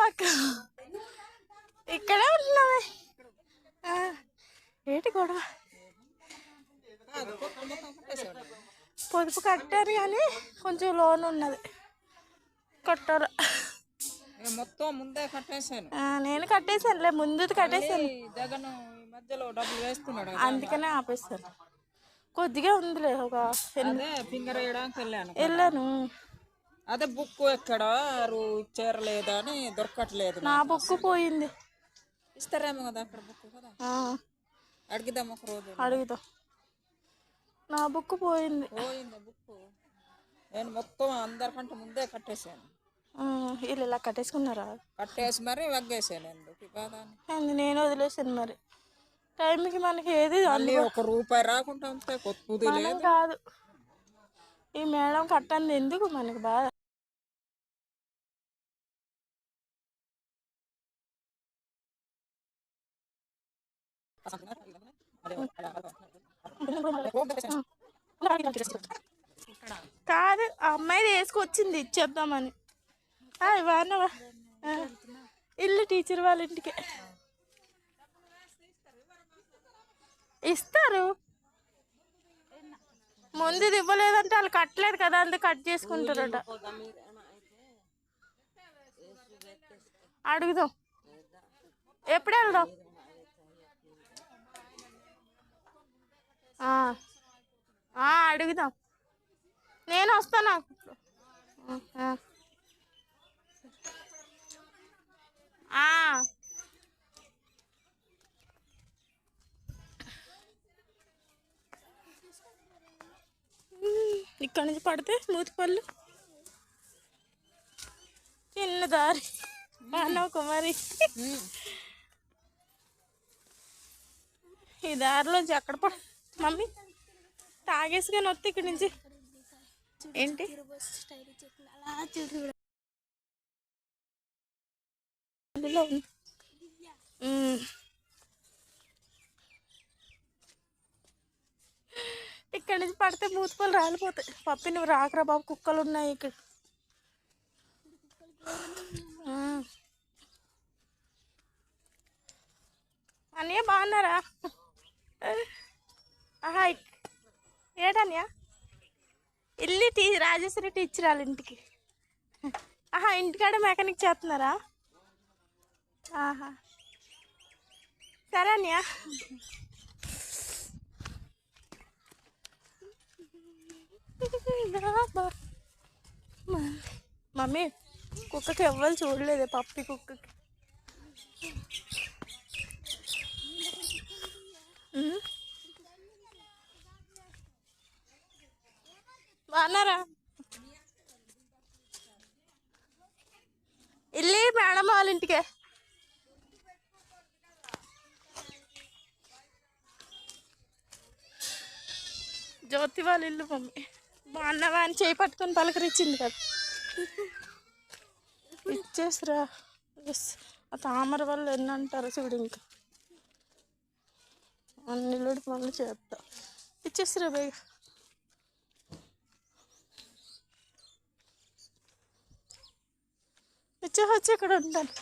అక్క ఇక్కడే ఉంటున్నావే ఆ, ఏంటి గొడవ? పొదుపు కట్టారు కానీ కొంచెం లోన్ ఉన్నది. కట్టారు? మొత్తం ముందే కట్టేశాను. నేను ముందు కట్టేసాను ఈ జగన్ ఈ మధ్యలో డబ్బులు వేస్తున్నాడు. అందుకనే ఆపేస్తాను కొద్దిగా ఉందిలే ఒక ఫింగర్ వేయడానికి వెళ్ళాను వెళ్ళాను. అదే బుక్ ఎక్కడ చేరలేదా అని దొరకట్లేదు నా బుక్ పోయింది. ఇస్తారేమో కదా అక్కడ బుక్ కదా. ఆ, అడిగిద్దాం ఒక రోజు. అడుగుతా. నా బుక్ పోయింది. పోయింది బుక్ నేను మొత్తం అందరికంటే ముందే కట్టేశాను. వీళ్ళు ఇలా కట్టేసుకున్నారా? కట్టేసి మరి వగ్గేసాను ఎందుకు నేను వదిలేసాను మరి. టైంకి మనకి ఏది మళ్ళీ ఒక రూపాయి రాకుండా ఉంటే కాదు. ఈ మేడం కట్టంది ఎందుకు మనకి బాధ? కాదు ఆ అమ్మాయి వేసుకొచ్చింది ఇచ్చేద్దామని. ఆ, ఇవ్వన్నవా ఇల్లు టీచర్ వాళ్ళ ఇంటికి. ఇస్తారు. ముందు ఇవ్వలేదంటే వాళ్ళు కట్టలేదు కదా అందుకు కట్ చేసుకుంటారట. అడుగుదాం. ఎప్పుడు వెళ్దాం? అడుగుదాం. నేను వస్తాను. ఆ. ఇక్కడ నుంచి పడితే మూతిపళ్ళు చిన్న దారి. బాగున్నావు కుమారి. ఈ దారిలోంచి ఎక్కడ పడ మమ్మీ తాగేసి కానీ వస్తే ఇక్కడి నుంచి. ఏంటి? ఉంది. ఉమ్. ఇక్కడి నుంచి పడితే మూతిపళ్ళు రాలిపోతాయి పప్పి నువ్వు రాకరా బాబు కుక్కలు ఉన్నాయి ఇక్కడ. అన్నయ్య బాగున్నారా ఆహా ఏటన్నయ్య ఇల్లు టీ రాజేశ్వరి టీచర్ వాళ్ళ ఇంటికి ఆహా ఇంటికాడ మెకానిక్ చేస్తున్నారా ఆహా. సరే అన్నయ్య. మమ్మీ కుక్కకి ఎవ్వరు చూడలేదే పప్పి కుక్కకి. బాగున్నారా? ఇల్లి మేడం వాళ్ళ ఇంటికే. జ్యోతి వాళ్ళ ఇల్లు మమ్మీ. బాగున్నావా అని చేయి పట్టుకొని పలకరించింది కదా. ఇచ్చేసిరా. ఎస్. ఆ తామర వాళ్ళు ఎన్ని అంటారు చూడు ఇంకా. అన్నిలోడి పనులు చేస్తా ఇచ్చేసిరా బేగ. ఇచ్చే వచ్చి ఇక్కడ ఉంటాను.